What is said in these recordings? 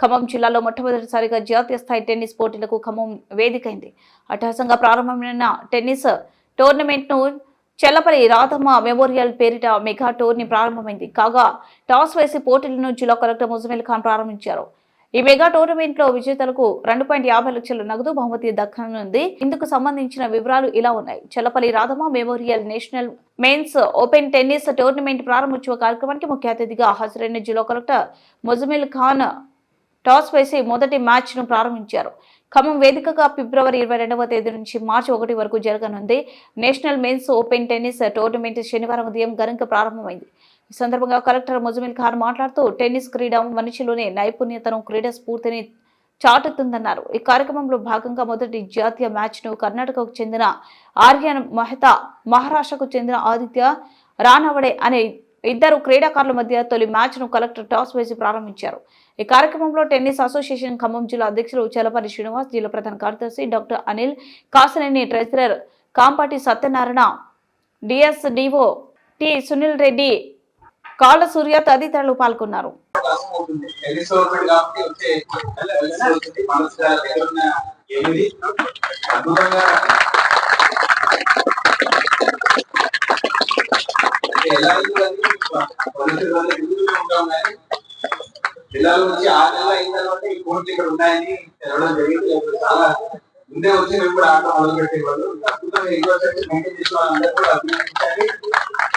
ఖమ్మం జిల్లాలో మొట్టమొదటిసారిగా జాతీయ స్థాయి టెన్నిస్ పోటీలకు ఖమ్మం వేదికైంది. అట్టహాసంగా ప్రారంభమైన టెన్నిస్ టోర్నమెంట్ను చెల్లపల్లి రాధమ్మ మెమోరియల్ పేరిట మెగా టోర్నీ ప్రారంభమైంది. కాగా టాస్ వేసి పోటీలను జిల్లా కలెక్టర్ ముజమిల్ ఖాన్ ప్రారంభించారు. ఈ మెగా టోర్నమెంట్లో విజేతలకు రెండు పాయింట్ యాభై లక్షల నగదు బహుమతి దక్కనుంది. ఇందుకు సంబంధించిన వివరాలు ఇలా ఉన్నాయి. Chellapalli Radhamma memorial national mains open tennis tournament ప్రారంభోత్సవ కార్యక్రమానికి ముఖ్య అతిథిగా హాజరైన జిల్లా కలెక్టర్ ముజమిల్ ఖాన్ టాస్ వేసి మొదటి మ్యాచ్ను ప్రారంభించారు. ఖమ్మం వేదికగా ఫిబ్రవరి ఇరవై రెండవ తేదీ నుంచి మార్చి ఒకటి వరకు జరగనుంది. National men's open tennis tournament శనివారం ఉదయం ఘనంగా ప్రారంభమైంది. ఈ సందర్భంగా కలెక్టర్ ముజమిల్ ఖాన్ మాట్లాడుతూ టెన్నిస్ క్రీడ మనిషిలోనే నైపుణ్యతను క్రీడా స్ఫూర్తిని చాటుతుందన్నారు. ఈ కార్యక్రమంలో భాగంగా మొదటి జాతీయ మ్యాచ్ను కర్ణాటకకు చెందిన ఆర్యన్ మెహతా మహారాష్ట్రకు చెందిన ఆదిత్య రానవడే అనే ఇద్దరు క్రీడాకారుల మధ్య తొలి మ్యాచ్ను కలెక్టర్ టాస్ వేసి ప్రారంభించారు. ఈ కార్యక్రమంలో టెన్నిస్ అసోసియేషన్ ఖమ్మం జిల్లా అధ్యక్షులు చలపల్లి శ్రీనివాస్ జిల్లా ప్రధాన కార్యదర్శి doctor Anil Kasaneni treasurer Kampati Satyanarayana DSDO T Sunil Reddy Kalla Surya తదితరులు పాల్గొన్నారు. అద్భుతంగా టోర్నమెంట్ కాబట్టి వచ్చే కలిసి వచ్చింది మనసు దగ్గర ఉన్న ఎనిమిది అద్భుతంగా ఎలా పరిస్థితులు ఎదుగుతూనే ఉంటాం కానీ జిల్లాలో నుంచి ఆరు నెలలు అయిన తర్వాత ఈ కోర్టు ఇక్కడ ఉన్నాయని తెలవడం జరిగింది. చాలా ముందే వచ్చి మేము కూడా ఆట మొదలు పెట్టేవాళ్ళు అద్భుతంగా ఈ మెయింటైన్ చేసిన వాళ్ళందరూ కూడా అభినందించాలి.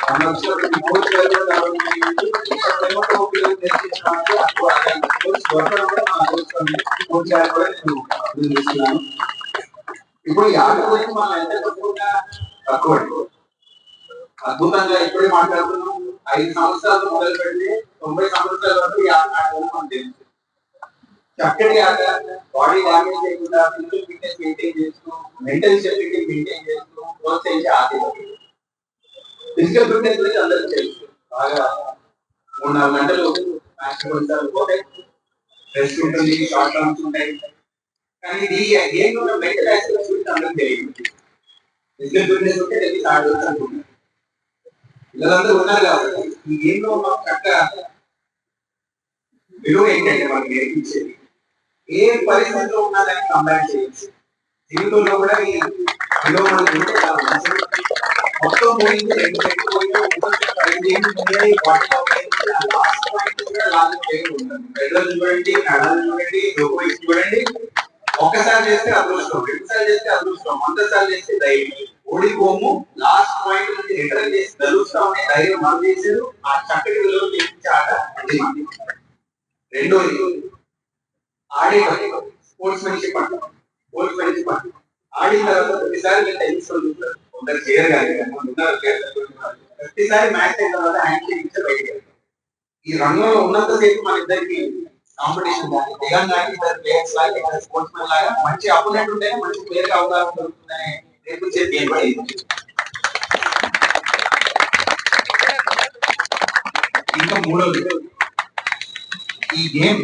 మన వచ్చినప్పుడు కోర్టు ఇప్పుడు ఈ ఆట గురించి మనం ఎంత తక్కువగా తక్కువ అద్భుతంగా ఇప్పుడే మాట్లాడుతున్నాం. ఐదు సంవత్సరాలు మొదలు పెడితే తొంభై సంవత్సరాల వరకు ఈ ఆట ఆడడం మనకు తెలుసు చక్కటి ఆట బాడీ డ్యామేజ్ చేయకుండా ఫిజికల్ ఫిట్నెస్ మెయింటైన్ చేస్తూ మెంటల్ స్టెబిలిటీ మెయింటైన్ చేస్తూ ప్రోత్సహించే ఆట ఫిజికల్ ఫిట్నెస్ గురించి అందరికీ తెలుసు బాగా మూడు నాలుగు గంటలు మ్యాచ్ కొన్నిసార్లు పోతాయి రెస్ట్ ఉంటుంది షార్ట్ టర్మ్స్ ఉంటాయి కానీ ఇది గేమ్ లో మెంటల్ ఆస్పెక్ట్స్ గురించి అందరికీ తెలియదు ఫిజికల్ ఫిట్నెస్ ఉంటే తెలిసి ఆడవచ్చు అనుకుంటున్నారు పిల్లలందరూ ఉన్నారు కాబట్టి ఈ గేమ్లో లో కట్ట విలువ ఏంటంటే మనకి నేర్పించేది. ఏ పరిస్థితిలో ఉన్నా దాన్ని కంపేర్ చేయొచ్చు. జీవితంలో కూడా ఈ విలువ మనకి ఉంటే చాలా మంచిది. మొత్తం పోయింది రెండు రెండు పోయింది ఒక్కొక్క ఐదు ఏళ్ళు ఉన్నాయి వాటిలో లాస్ట్ పాయింట్ కూడా లాజిక్ చేయడం ఉంటుంది పెద్దలు చూడండి నడాలు చూడండి యోగ చూడండి. ఒకసారి చేస్తే అదృష్టం రెండుసార్లు చేస్తే అదృష్టం వందసార్లు చేస్తే ధైర్యం. ఓడిపోము లాస్ట్ పాయింట్ నుంచి రిటర్న్ చేసి గెలుస్తాం అనే ధైర్యం మనం చేశారు ఆ చక్కటి విలువ తెప్పించే ఆట అది మనది. రెండోది ఆడే స్పోర్ట్స్ మెన్షిప్ అంట. స్పోర్ట్స్ మెన్షిప్ అంట. ఆడిన తర్వాత ప్రతిసారి మీరు టెన్నిస్ చూస్తారు కొందరు చేయగలిగారు కొందరు ప్రతిసారి మ్యాచ్ అయిన తర్వాత హ్యాండ్ షేక్ ఇచ్చి బయటికి ఈ రంగంలో ఉన్నంతసేపు మన ఇద్దరికి కాంపిటీషన్ కానీ దిగం కానీ ఇద్దరు ప్లేయర్స్ లాగా ఇద్దరు స్పోర్ట్స్ మెన్ లాగా మంచి అపోనెంట్ ఉంటేనే మంచి ప్లేయర్ అవకాశం దొరుకుతుందని నేర్పించే గేమ్ ఇంకా మూడవది ఈ గేమ్